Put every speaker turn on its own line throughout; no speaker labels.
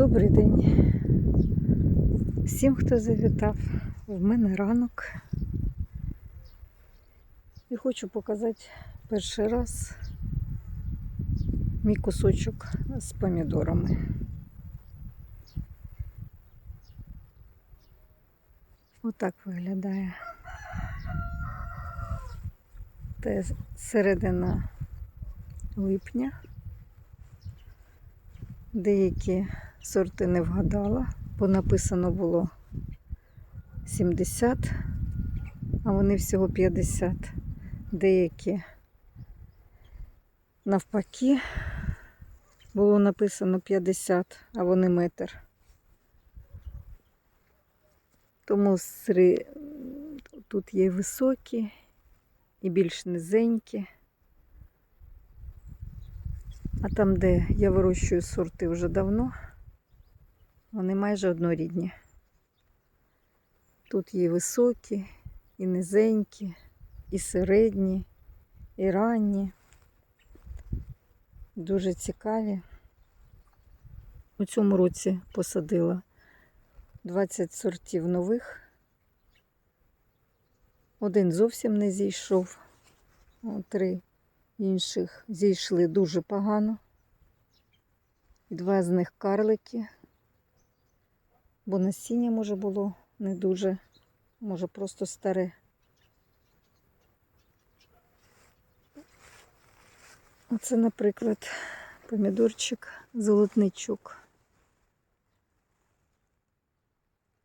Добрий день всім, хто завітав. В мене ранок. І хочу показати перший раз мій кусочок з помідорами. Отак виглядає. Це середина липня. Деякі сорти не вгадала, бо написано було 70, а вони всього 50. Деякі навпаки було написано 50, а вони метр. Тому сри... тут є високі і більш низенькі. А там, де я вирощую сорти вже давно, вони майже однорідні. Тут є високі, і низенькі, і середні, і ранні. Дуже цікаві. У цьому році посадила 20 сортів нових. Один зовсім не зійшов, три інших зійшли дуже погано. Два з них карлики, бо насіння може було не дуже, може просто старе. Оце, наприклад, помідорчик, золотничок.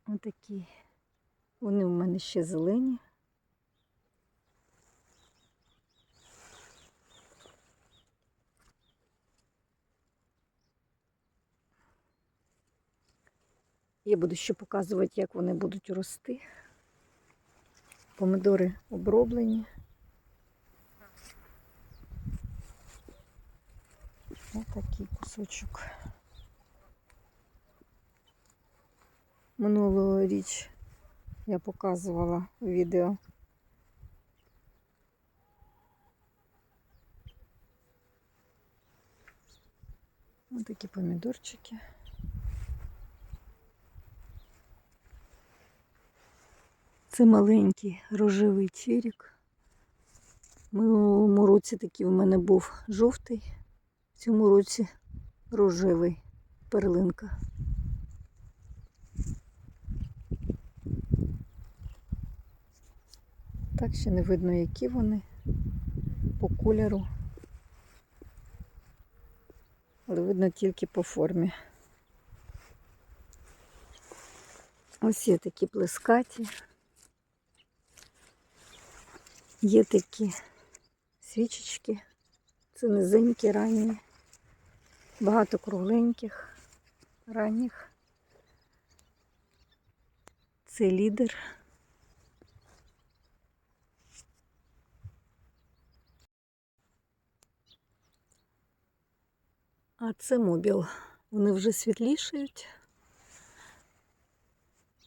Отакі. Вони в мене ще зелені. Я буду ще показувати, як вони будуть рости. Помидори оброблені. Ось такий кусочок. Минулого річ я показувала відео. Ось такі помідорчики. Це маленький рожевий черік. В минулому році такий в мене був жовтий, в цьому році рожевий перлинка. Так ще не видно, які вони по кольору, але видно тільки по формі. Ось є такі плескаті. Є такі свічечки, це низенькі ранні, багато кругленьких ранніх. Це лідер. А це мобіл. Вони вже світлішають.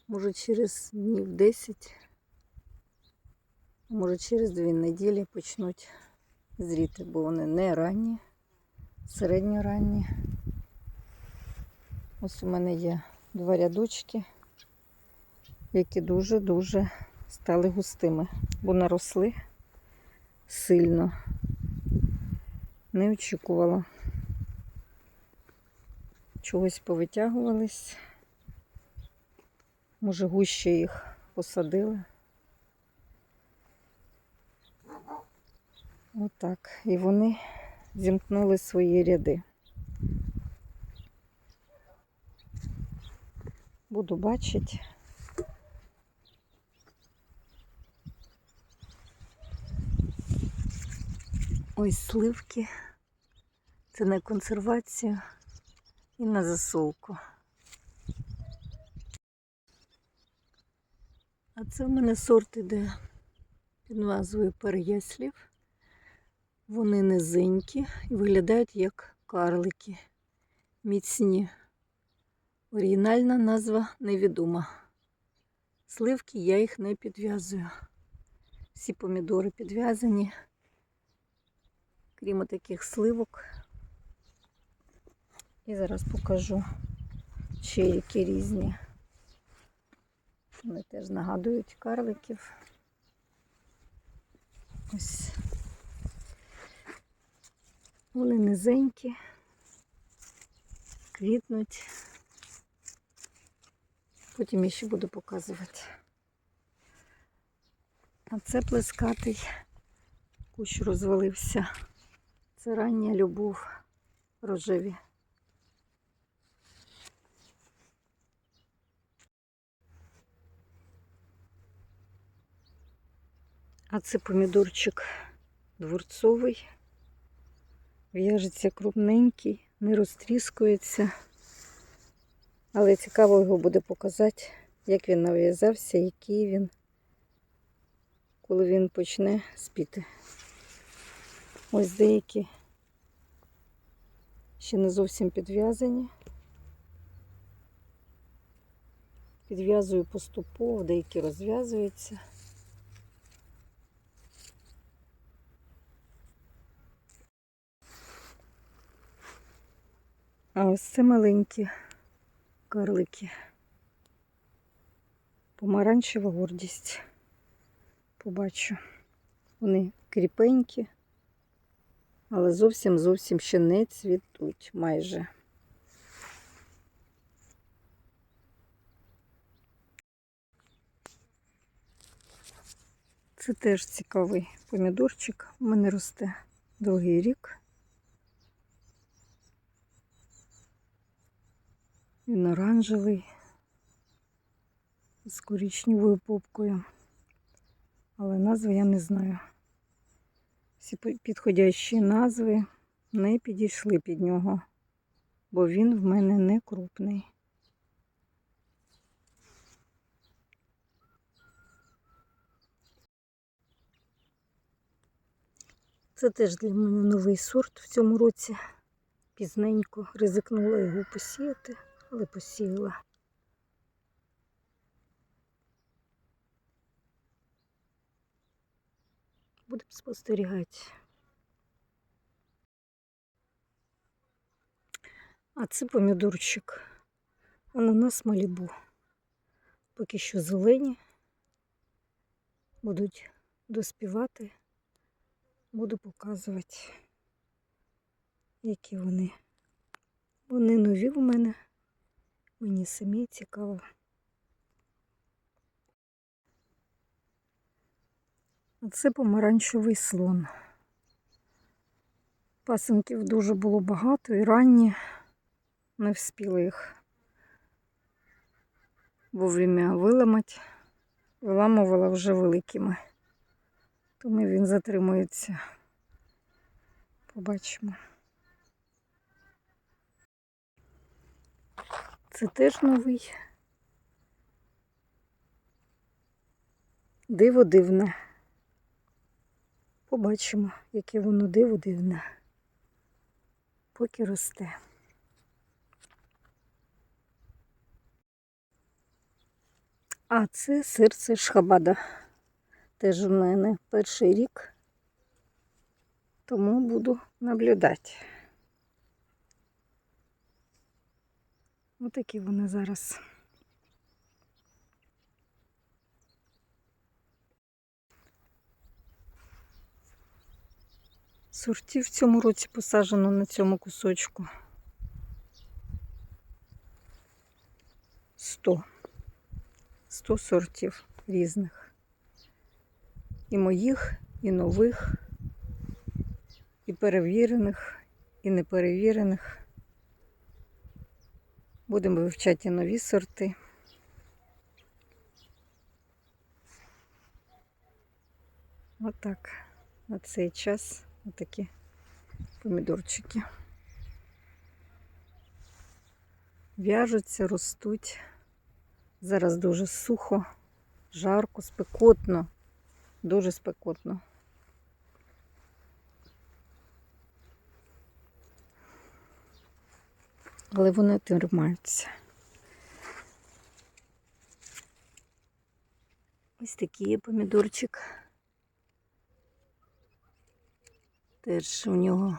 Може через днів 10 Може через дві неділі почнуть зріти, бо вони не ранні, середньоранні. Ось у мене є два рядочки, які дуже-дуже стали густими, бо наросли сильно. Не очікувала. Чогось повитягувались. Може, гуще їх посадили. Отак. І вони зімкнули свої ряди. Буду бачити. Ось сливки. Це на консервацію і на засолку. А це в мене сорт іде під назвою переяслів. Вони низенькі і виглядають як карлики. Міцні. Оригінальна назва невідома. Сливки я їх не підв'язую. Всі помідори підв'язані, крім таких сливок. І зараз покажу. ще які різні. Вони теж нагадують карликів. Ось. Вони низенькі, квітнуть. Потім я ще буду показувати. А це плескатий. Кущ розвалився. Це рання любов рожеві. А це помідорчик дворцовий. В'яжеться крупненький, не розтріскується. Але цікаво його буде показати, як він нав'язався, який він, коли він почне спіти. Ось деякі ще не зовсім підв'язані. Підв'язую поступово, деякі розв'язуються. А ось це маленькі карлики. Помаранчева гордість. Побачу. Вони кріпенькі, але зовсім зовсім ще не цвітуть майже. Це теж цікавий помідорчик. У мене росте другий рік. Він оранжевий з коричневою попкою. Але назви я не знаю. Всі підходящі назви не підійшли під нього, бо він в мене не крупний. Це теж для мене новий сорт в цьому році. Пізненько ризикнула його посіяти, але посіяла. Будемо спостерігати. А це помідорчик. Ананас малібу. Поки що зелені. Будуть доспівати. Буду показувати, які вони. Вони нові у мене. Мені самі цікаво. Це помаранчевий слон. Пасенків дуже було багато і ранні не вспіли їх вовремя виламати. Виламувала вже великими. Тому він затримується. Побачимо. Це теж новий. Диво дивне. Побачимо, яке воно диво дивне, поки росте. А це серце шхабада. Теж у мене перший рік, тому буду наблюдати. Отакі вони зараз. Сортів в цьому році посаджено на цьому кусочку. 100. 100 сортів різних. І моїх, і нових, і перевірених, і неперевірених. Будемо вивчати нові сорти. Отак. На цей час отакі помідорчики. В'яжуться, ростуть. Зараз дуже сухо, жарко, спекотно, дуже спекотно. Але вони тримаються. Ось такий є помідорчик. Теж у нього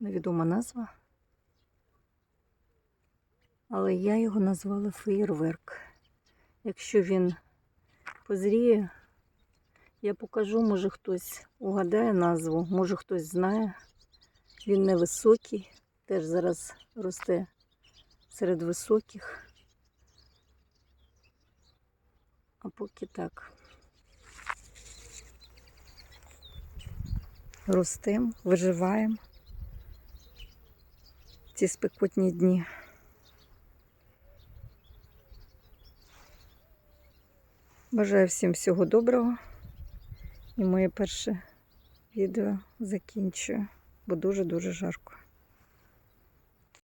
невідома назва. Але я його назвала феєрверк. Якщо він позріє, я покажу, може хтось угадає назву, може хтось знає. Він невисокий, теж зараз росте серед високих. А поки так. Ростемо, виживаємо ці спекотні дні. Бажаю всім всього доброго. І моє перше відео закінчую, бо дуже-дуже жарко.